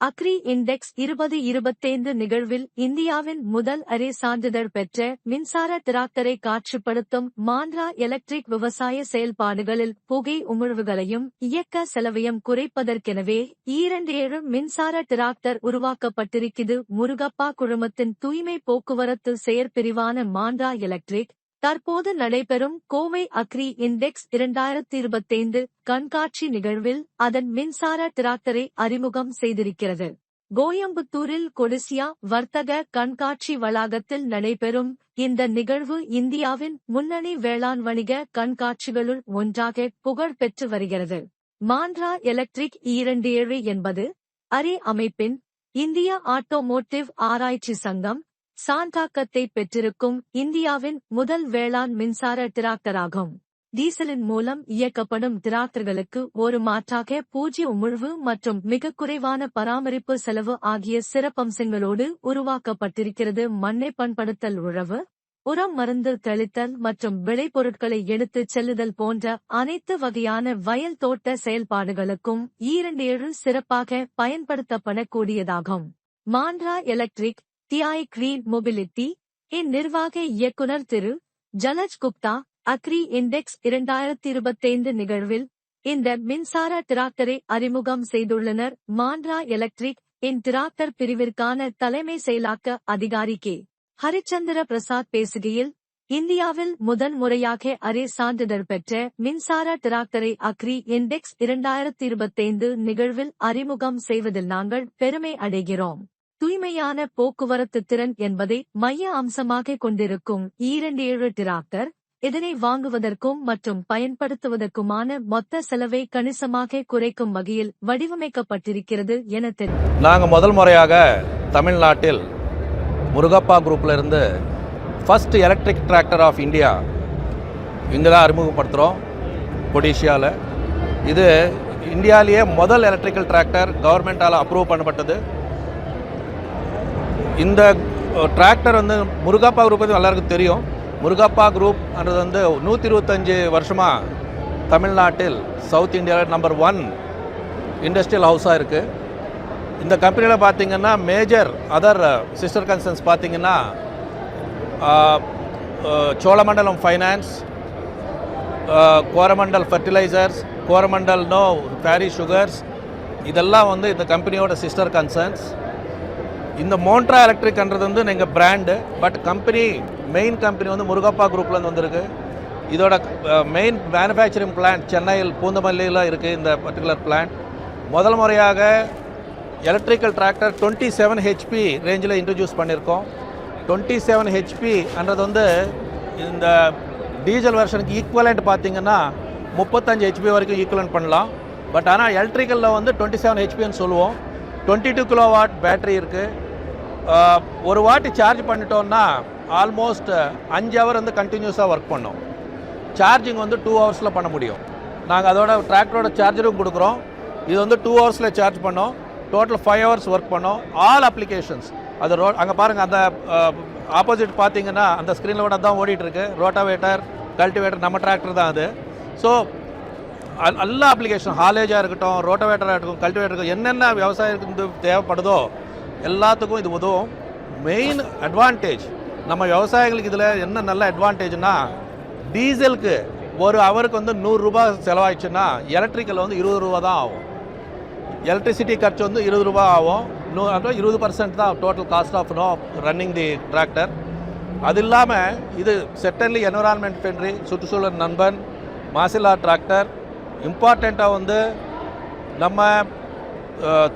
Agri index இருபது இருபத்தைந்து நிகழ்வில் இந்தியாவின் முதல் அரே சான்றிதழ் பெற்ற மின்சார டிராக்டரை காட்சிப்படுத்தும் மாந்திரா எலக்ட்ரிக் விவசாய செயல்பாடுகளில் புகை உமிழ்வுகளையும் இயக்க செலவையும் குறைப்பதற்கெனவே ஈரண்டு ஏழு மின்சார டிராக்டர் உருவாக்கப்பட்டிருக்கிறது முருகப்பா குழுமத்தின் தூய்மை போக்குவரத்து செயற்பிரிவான மாந்திரா எலக்ட்ரிக் தற்போது நடைபெறும் கோவை அக்ரி இண்டெக்ஸ் இரண்டாயிரத்தி இருபத்தைந்து கண்காட்சி நிகழ்வில் அதன் மின்சார டிராக்டரை அறிமுகம் செய்திருக்கிறது. கோயம்புத்தூரில் கொடிசியா வர்த்தக கண்காட்சி வளாகத்தில் நடைபெறும் இந்த நிகழ்வு இந்தியாவின் முன்னணி வேளாண் வணிக கண்காட்சிகளுள் ஒன்றாக புகழ் பெற்று வருகிறது. மாண்ட்ரா எலக்ட்ரிக் இரண்டு ஏழு என்பது அரே அமைப்பின் இந்திய ஆட்டோமோட்டிவ் ஆராய்ச்சி சங்கம் சான்றாக்கத்தை பெற்றிருக்கும் இந்தியாவின் முதல் வேளாண் மின்சார டிராக்டராகும். டீசலின் மூலம் இயக்கப்படும் டிராக்டர்களுக்கு ஒரு மாற்றாக பூஜ்ய உமிழ்வு மற்றும் மிக குறைவான பராமரிப்பு செலவு ஆகிய சிறப்பம்சங்களோடு உருவாக்கப்பட்டிருக்கிறது. மண்ணை பண்படுத்தல் உழவு உரம் மருந்து தெளித்தல் மற்றும் விளைபொருட்களை எடுத்துச் செல்லுதல் போன்ற அனைத்து வகையான வயல் தோட்ட செயல்பாடுகளுக்கும் ஈரண்டு சிறப்பாக பயன்படுத்தப்படக்கூடியதாகும். Montra electric TI green mobility இன் நிர்வாக இயக்குனர் திரு. ஜலஜ் குப்தா அக்ரி இண்டெக்ஸ் இரண்டாயிரத்தி இருபத்தைந்து நிகழ்வில் இந்த மின்சார டிராக்டரை அறிமுகம் செய்துள்ளனர். மாண்ட்ரா எலக்ட்ரிக் இன் டிராக்டர் பிரிவிற்கான தலைமை செயலாக்க அதிகாரி கே. ஹரிச்சந்திர பிரசாத் பேசுகையில் இந்தியாவில் முதன் முறையாக அரே சான்றிதழ் பெற்ற மின்சார டிராக்டரை அக்ரி இண்டெக்ஸ் இரண்டாயிரத்தி இருபத்தைந்து நிகழ்வில் அறிமுகம் செய்வதில் நாங்கள் பெருமை அடைகிறோம். தூய்மையான போக்குவரத்து திறன் என்பதை மைய அம்சமாக கொண்டிருக்கும் ஈரண்டு ஏழு டிராக்டர் இதனை வாங்குவதற்கும் மற்றும் பயன்படுத்துவதற்குமான மொத்த செலவை கணிசமாக குறைக்கும் வகையில் வடிவமைக்கப்பட்டிருக்கிறது என தெரியும் நாங்கள் முதல் முறையாக தமிழ்நாட்டில் முருகப்பா குரூப்பில் இருந்து first electric tractor of India இங்கே தான் அறிமுகப்படுத்துகிறோம் கொடிஷியாவில் இது இந்தியாவிலேயே முதல் எலக்ட்ரிக்கல் டிராக்டர் கவர்மெண்ட்டால் அப்ரூவ் பண்ணப்பட்டது. இந்த டிராக்டர் வந்து முருகப்பா குரூப் பற்றி எல்லாருக்கும் தெரியும். முருகப்பா குரூப்ன்றது வந்து நூற்றி இருபத்தஞ்சி வருஷமாக தமிழ்நாட்டில் சவுத் இந்தியாவில் நம்பர் ஒன் இண்டஸ்ட்ரியல் ஹவுஸாக இருக்குது இந்த கம்பெனியில் பார்த்தீங்கன்னா மேஜர் அதர் சிஸ்டர் கன்சர்ன்ஸ் பார்த்தீங்கன்னா சோழமண்டலம் ஃபைனான்ஸ் கோரமண்டல் ஃபர்டிலைசர்ஸ் கோரமண்டல் நோ ஃபேரி சுகர்ஸ் இதெல்லாம் வந்து இந்த கம்பெனியோட சிஸ்டர் கன்சர்ன்ஸ் இந்த மோன்ட்ரா எலக்ட்ரிக்ன்றது வந்து எங்கள் brand but company main company வந்து முருகப்பா குரூப்லேருந்து வந்திருக்கு. இதோட மெயின் மேனுஃபேக்சரிங் பிளான்ட் சென்னையில் பூந்தமல்லியில் இருக்குது இந்த பர்டிகுலர் பிளான்ட் முதல் முறையாக electrical tractor twenty seven HP ரேஞ்சில் இன்ட்ரடியூஸ் பண்ணியிருக்கோம் டுவெண்ட்டி செவன் ஹெச்பின்றது வந்து இந்த டீசல் வெர்ஷனுக்கு ஈக்குவலண்ட் பார்த்தீங்கன்னா முப்பத்தஞ்சு ஹெச்பி வரைக்கும் ஈக்குவலண்ட் பண்ணலாம். பட் ஆனால் எலக்ட்ரிக்கலில் வந்து டுவெண்ட்டி செவன் ஹெச்பின்னு சொல்லுவோம். Twenty two kilo watt battery இருக்குது ஒரு வாட்டி சார்ஜ் பண்ணிட்டோம்னா ஆல்மோஸ்ட் அஞ்சு ஹவர் வந்து கண்டினியூஸாக ஒர்க் பண்ணோம். சார்ஜிங் வந்து டூ ஹவர்ஸில் பண்ண முடியும். நாங்கள் அதோட டிராக்டரோட சார்ஜரும் கொடுக்குறோம். இது வந்து டூ ஹவர்ஸில் சார்ஜ் பண்ணோம். டோட்டல் ஃபைவ் ஹவர்ஸ் ஒர்க் பண்ணோம். ஆல் அப்ளிகேஷன்ஸ் அது ரோ அங்கே பாருங்கள் அந்த ஆப்போசிட் பார்த்தீங்கன்னா அந்த ஸ்க்ரீனில் கூட தான் ஓடிட்டுருக்கு. ரோட்டாவேட்டர் கல்டிவேட்டர் நம்ம டிராக்டர் தான் அது. ஸோ எல்லா அப்ளிகேஷன் ஹாலேஜாக இருக்கட்டும் ரோட்டோவேட்டராக இருக்கட்டும் கல்டிவேட்டர் இருக்கட்டும் என்னென்ன விவசாயத்துக்கு தேவைப்படுதோ எல்லாத்துக்கும் இது உதவும். மெயின் அட்வான்டேஜ் நம்ம விவசாயிகளுக்கு இதில் என்ன நல்ல அட்வான்டேஜ்னா டீசலுக்கு ஒரு ஹவருக்கு வந்து நூறுரூபா செலவாயிடுச்சுன்னா எலக்ட்ரிக்கல் வந்து இருபது ரூபா தான் ஆகும். எலக்ட்ரிசிட்டி கட்சி வந்து இருபது ரூபா ஆகும். நூ இருபது பர்சன்ட் தான் total cost of no running the tractor அது இல்லாமல் இது செட்டன்லி என்விரான்மெண்ட் ஃப்ரெண்ட்லி சுற்றுச்சூழல் நண்பன் மாசிலா டிராக்டர் இம்பார்ட்டண்ட்டாக வந்து நம்ம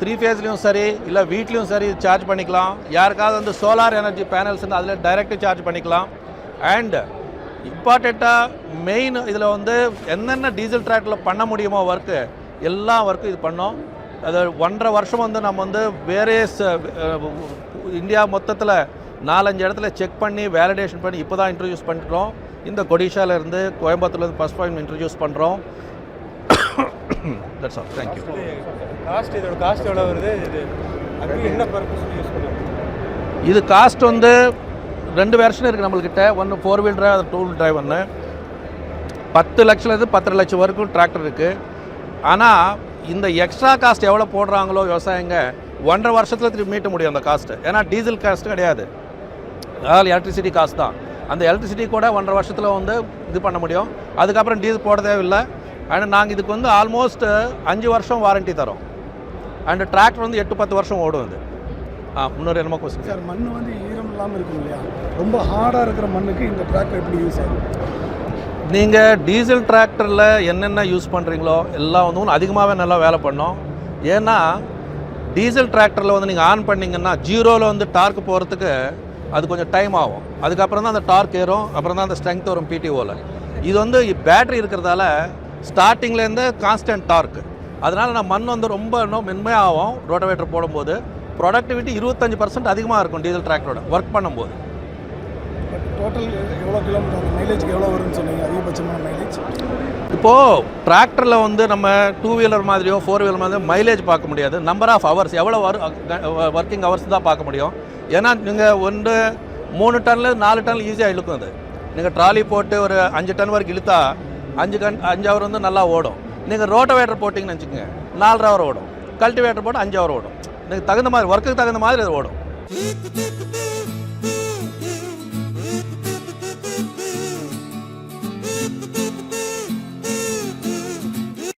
த்ரீ ஃபேஸ்லேயும் சரி இல்லை வீட்லேயும் சரி சார்ஜ் பண்ணிக்கலாம். யாருக்காவது வந்து சோலார் எனர்ஜி பேனல்ஸ் வந்து அதில் டைரெக்டாக சார்ஜ் பண்ணிக்கலாம். அண்ட் இம்பார்ட்டண்ட்டாக மெயின் இதில் வந்து என்னென்ன டீசல் ட்ராக்டில் பண்ண முடியுமோ ஒர்க்கு எல்லா ஒர்க்கும் இது பண்ணோம். அது ஒன்றரை வருஷம் வந்து நம்ம வந்து வேரியஸ் இந்தியா மொத்தத்தில் நாலஞ்சு இடத்துல செக் பண்ணி வேலிடேஷன் பண்ணி இப்போ தான் இன்ட்ரடியூஸ் பண்ணிக்கிறோம் இந்த கொடிஷாவிலேருந்து கோயம்புத்தூர்லேருந்து ஃபஸ்ட் பாயிண்ட் இன்ட்ரடியூஸ் பண்ணுறோம் that's all thank you cost இதோட காஸ்ட் எவ்வளோ வருது? இது அதுக்கு என்ன பர்பஸ் யூஸ் பண்ணுவோம் இது காஸ்ட் வந்து ரெண்டு வெர்ஷன் இருக்குது நம்மள்கிட்ட. ஒன்று four wheel drive two wheel drive ஒன்று பத்து லட்சத்துலேருந்து பத்தரை லட்சம் வரைக்கும் டிராக்டர் இருக்குது ஆனால் இந்த எக்ஸ்ட்ரா காஸ்ட் எவ்வளோ போடுறாங்களோ விவசாயிங்க ஒன்றரை வருஷத்தில் திருப்பி மீட்ட முடியும் அந்த காஸ்ட்டு ஏன்னா டீசல் காஸ்ட்டு கிடையாது. அதாவது எலக்ட்ரிசிட்டி காஸ்ட் தான். அந்த எலக்ட்ரிசிட்டி கூட ஒன்றரை வருஷத்தில் வந்து இது பண்ண முடியும். அதுக்கப்புறம் டீசல் போட தேவையில்லை. ஆனால் நாங்கள் இதுக்கு வந்து ஆல்மோஸ்ட் அஞ்சு வருஷம் வாரண்டி தரோம். அண்ட் டிராக்டர் வந்து எட்டு பத்து வருஷம் ஓடும் இது ஆ என்னமோ கொஸ்டின் சார் மண் வந்து ஈரம் இல்லாமல் இருக்கும் இல்லையா? ரொம்ப ஹார்டாக இருக்கிற மண்ணுக்கு இந்த டிராக்டர் எப்படி யூஸ் ஆகும்? நீங்கள் டீசல் டிராக்டரில் என்னென்ன யூஸ் பண்ணுறீங்களோ எல்லாம் வந்து அதிகமாகவே நல்லா வேலை பண்ணோம். ஏன்னா டீசல் டிராக்டரில் வந்து நீங்கள் ஆன் பண்ணீங்கன்னா ஜீரோவில் வந்து டார்க் போகிறதுக்கு அது கொஞ்சம் டைம் ஆகும். அதுக்கப்புறம் தான் அந்த டார்க் ஏறும் அப்புறம் தான் அந்த ஸ்ட்ரென்த் வரும் பிடிஓவில் இது வந்து பேட்டரி இருக்கிறதால ஸ்டார்டிங்லேருந்து கான்ஸ்டன்ட் டார்க் அதனால் நான் மண் வந்து ரொம்ப இன்னும் மென்மையாகும் ரோட்டவேட்டர் போடும்போது ப்ரொடக்டிவிட்டி இருபத்தஞ்சி பர்சன்ட் அதிகமாக இருக்கும் டீசல் டிராக்டரோட ஒர்க் பண்ணும்போது. டோட்டல் எவ்வளோ கிலோமீட்டர் மைலேஜ்க்கு எவ்வளோ வரும்னு சொன்னீங்க? அதிகபட்சமான மைலேஜ் இப்போது டிராக்டரில் வந்து நம்ம டூ வீலர் மாதிரியோ ஃபோர் வீலர் மாதிரியோ மைலேஜ் பார்க்க முடியாது. நம்பர் ஆஃப் ஹவர்ஸ் எவ்வளோ ஒர்க்கிங் ஹவர்ஸ் தான் பார்க்க முடியும். ஏன்னா நீங்கள் ஒன்று மூணு டன்ல நாலு டன் ஈஸியாக இழுக்கும் அது. நீங்கள் ட்ராலி போட்டு ஒரு அஞ்சு டன் வரைக்கும் இழுத்தா அஞ்சு கன் அஞ்சு ஹவர் வந்து நல்லா ஓடும். நீங்கள் ரோட்டோவேட்டர் போட்டிங்கன்னு வச்சுக்கோங்க நாலரை ஹவர் ஓடும். கல்டிவேட்டர் போட்டு அஞ்சு ஹவர் ஓடும். நீங்கள் தகுந்த மாதிரி ஒர்க்குக்கு தகுந்த மாதிரி அது ஓடும்.